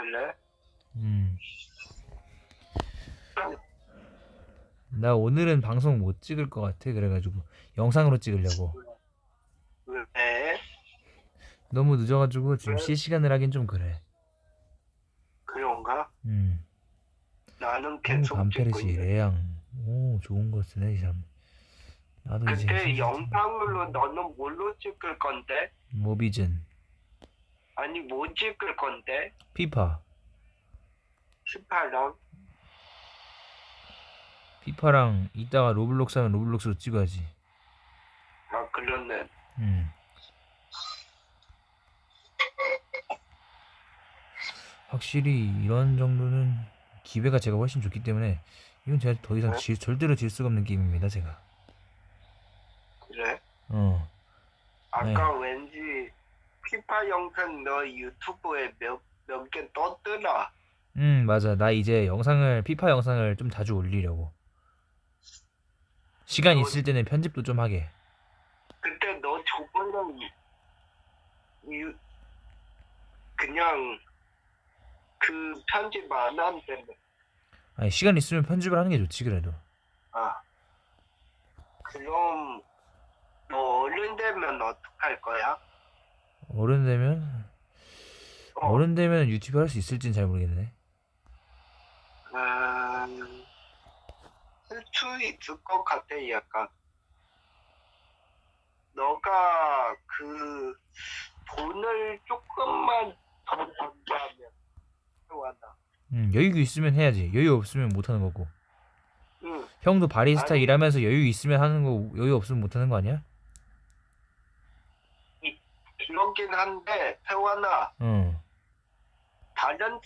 그래? 음. 나 오늘은 방송 못 찍을 것 같아. 그래가지고 영상으로 찍으려고. 왜? 너무 늦어가지고 지금 왜? 실시간을 하긴 좀 그래. 그런가? 음. 나는 오, 계속 있는데. 레양. 오 좋은 거 쓰네 이 사람. 나도 이제 근데 슬슬 영상으로 너는 뭘로 찍을 건데? 모비즌, 아니 뭐 찍을 건데? 피파, 스파랑? 피파랑 이따가 로블록스 하면 로블록스로 찍어야지. 아 그러네. 음. 확실히 이런 정도는 기회가 제가 훨씬 좋기 때문에 이건 제가 더 이상 네? 질- 절대로 질 수가 없는 게임입니다 제가. 그래? 어. 아까 왠지 피파 영상 너 유튜브에 몇몇개 떴더라. 음 맞아 나 이제 영상을 피파 영상을 좀 자주 올리려고. 시간 너- 있을 때는 편집도 좀 하게. 그때 너 저번에 유 그냥 그 편집 안 한다며. 아니 시간 있으면 편집을 하는 게 좋지 그래도. 아 그럼 너 어른 되면 어떡할 거야? 어른 되면 어, 어른 되면 유튜브 할 수 있을진 잘 모르겠네. 음, 할수 있을 것 같아 약간. 너가 그 돈을 조금만 더 번다면 좋아나. 음 여유 있으면 해야지. 여유 없으면 못 하는 거고. 응. 형도 바리스타 아니. 일하면서 여유 있으면 하는 거 여유 없으면 못 하는 거 아니야? 그렇긴 한데 태환아 어. 다른 사람